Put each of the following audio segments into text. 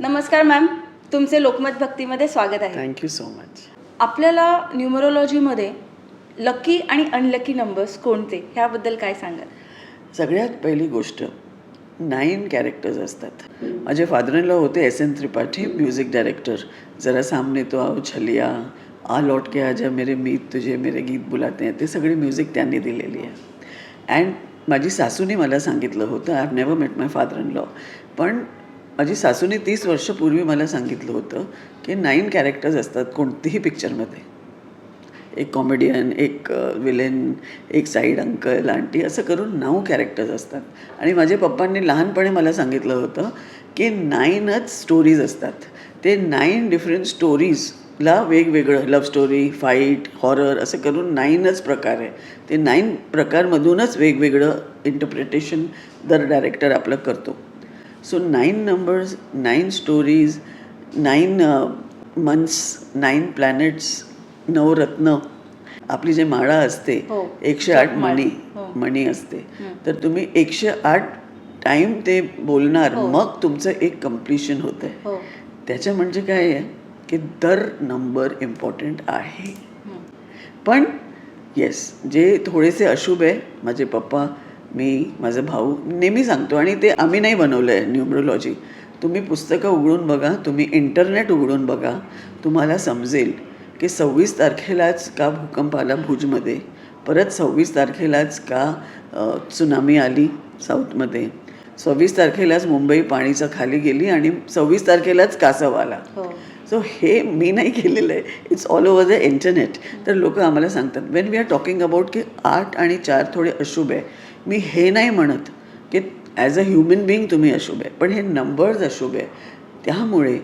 नमस्कार मॅम तुमचे लोकमत भक्तीमध्ये स्वागत आहे. थँक्यू सो मच आपल्याला न्यूमरोलॉजीमध्ये लकी आणि अनलकी नंबर्स कोणते? ह्याबद्दल काय सांगाल? सगळ्यात पहिली गोष्ट नाईन कॅरेक्टर्स असतात. माझे फादर इन लॉ होते S N Tripathi music director जरा सामने तो आओ छलिया आ लौट के आजा मेरे मीत तुझे मेरे गीत बुलाते हैं. ते सगळी म्युझिक त्यांनी दिलेली आहे. अँड माझी सासूने मला सांगितलं होतं I have never met my father in law पण माझी सासूने तीस वर्षपूर्वी मला सांगितलं होतं की नाईन कॅरेक्टर्स असतात कोणतीही पिक्चरमध्ये. एक कॉमेडियन एक विलेन एक साईड अंकल आंटी असं करून नऊ कॅरेक्टर्स असतात. आणि माझ्या पप्पांनी लहानपणी मला सांगितलं होतं की नाईनच स्टोरीज असतात. ते नाईन डिफरंट स्टोरीजला वेगवेगळं लव्ह स्टोरी फाईट हॉरर असं करून नाईनच प्रकार आहे. ते नाईन प्रकारमधूनच वेगवेगळं इंटरप्रिटेशन दर डायरेक्टर आपलं करतो. So nine numbers nine stories nine months nine planets नवरत्न आपली जे माळा असते हो. एकशे आठ. मणी हो. मणी असते तर तुम्ही एकशे आठ टाईम ते बोलणार हो. मग तुमचं एक कम्प्लिशन होतं आहे हो त्याच्या म्हणजे काय आहे की दर नंबर इम्पॉर्टंट आहे. पण येस जे थोडेसे अशुभ आहे माझे पप्पा मी माझा भाऊ नेहमी सांगतो आणि ते आम्ही नाही बनवलं आहे न्यूमरोलॉजी. तुम्ही पुस्तकं उघडून बघा तुम्ही इंटरनेट उघडून बघा तुम्हाला समजेल की सव्वीस तारखेलाच का भूकंप आला भुजमध्ये परत सव्वीस तारखेलाच का अ, त्सुनामी आली साऊथमध्ये. सव्वीस तारखेलाच मुंबई पाणीचं खाली गेली आणि सव्वीस तारखेलाच कासव आला. हो. सो हे मी नाही केलेलं आहे. It's all over the internet तर लोक आम्हाला सांगतात when we are talking about की आठ आणि चार थोडे अशुभ आहे मी हे नाही म्हणत की ॲज अ ह्युमन बिईंग तुम्ही अशुभ आहे पण हे नंबर्स अशुभ आहे. त्यामुळे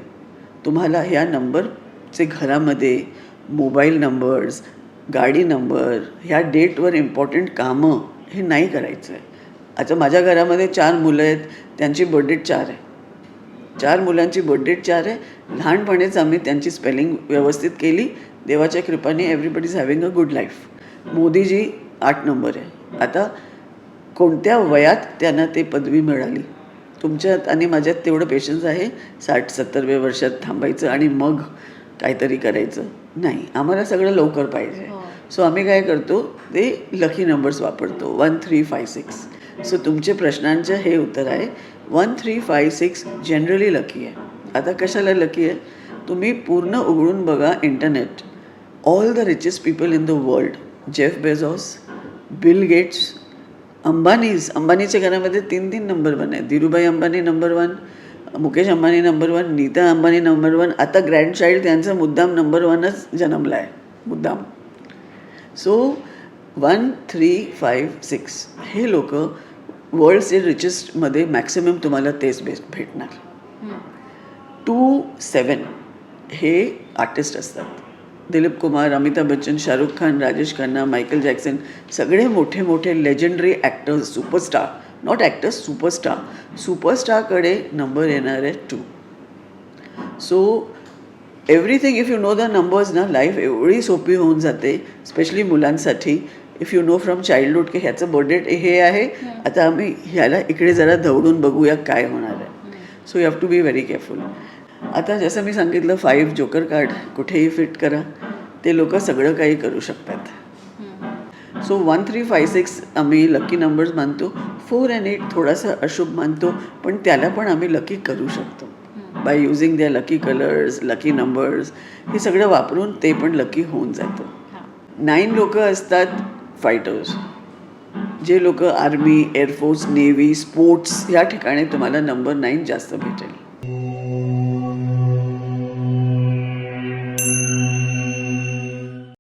तुम्हाला ह्या नंबरचे घरामध्ये मोबाईल नंबर्स गाडी नंबर ह्या डेटवर इम्पॉर्टंट कामं हे नाही करायचं आहे. आता माझ्या घरामध्ये चार मुलं आहेत त्यांची बर्थडेट चार आहे. चार मुलांची बर्थडेट चार आहे. लहानपणीच आम्ही त्यांची स्पेलिंग व्यवस्थित केली. देवाच्या कृपाने everybody is having a good life Modiji आठ नंबर आहे. आता कोणत्या वयात त्यांना ते पदवी मिळाली? तुमच्यात आणि माझ्यात तेवढं पेशन्स आहे. साठ सत्तरव्या वर्षात थांबायचं आणि मग काहीतरी करायचं. नाही आम्हाला सगळं लवकर पाहिजे. हो. सो आम्ही काय करतो ते लकी नंबर्स वापरतो. One three five six so तुमचे प्रश्नांचं हे उत्तर आहे. One three five six generally lucky आहे. आता कशाला लकी आहे? तुम्ही पूर्ण उघडून बघा internet all the richest people in the world Jeff Bezos Bill Gates Ambanis अंबानीच्या घरामध्ये तीन तीन नंबर वन आहे Dhirubhai Ambani number one Mukesh Ambani number one Nita Ambani number one आता ग्रँड चाइल्ड त्यांचा मुद्दाम नंबर वनच जन्मला आहे मुद्दाम. So one three five six हे लोक वर्ल्डचे रिचेस्टमध्ये मॅक्सिमम तुम्हाला तेच बेस्ट भेटणार. टू सेवन हे आर्टिस्ट असतात. दिलीप कुमार अमिताभ बच्चन शाहरुख खान राजेश खन्ना मायकल जॅक्सन सगळे मोठे मोठे legendary actors superstar not actors superstar सुपरस्टारकडे number येणार आहे two so everything if you know the numbers ना लाईफ एवढी सोपी होऊन जाते स्पेशली मुलांसाठी. If you know from childhood की ह्याचं बर्थडे हे आहे आता आम्ही ह्याला इकडे जरा धवडून बघूया काय होणार आहे. So you have to be very careful आता जसं मी सांगितलं फाईव्ह जोकर कार्ड कुठेही फिट करा. ते लोक सगळं काही करू शकतात. So one three five six आम्ही लकी नंबर्स मानतो. फोर अँड एट थोडासा अशुभ मानतो पण त्याला पण आम्ही लकी करू शकतो. By using the lucky colours lucky numbers हे सगळं वापरून ते पण लकी होऊन जातं. नाईन लोक असतात फायटर्स जे लोक आर्मी एअरफोर्स नेव्ही स्पोर्ट्स या ठिकाणी तुम्हाला नंबर नाईन जास्त भेटेल.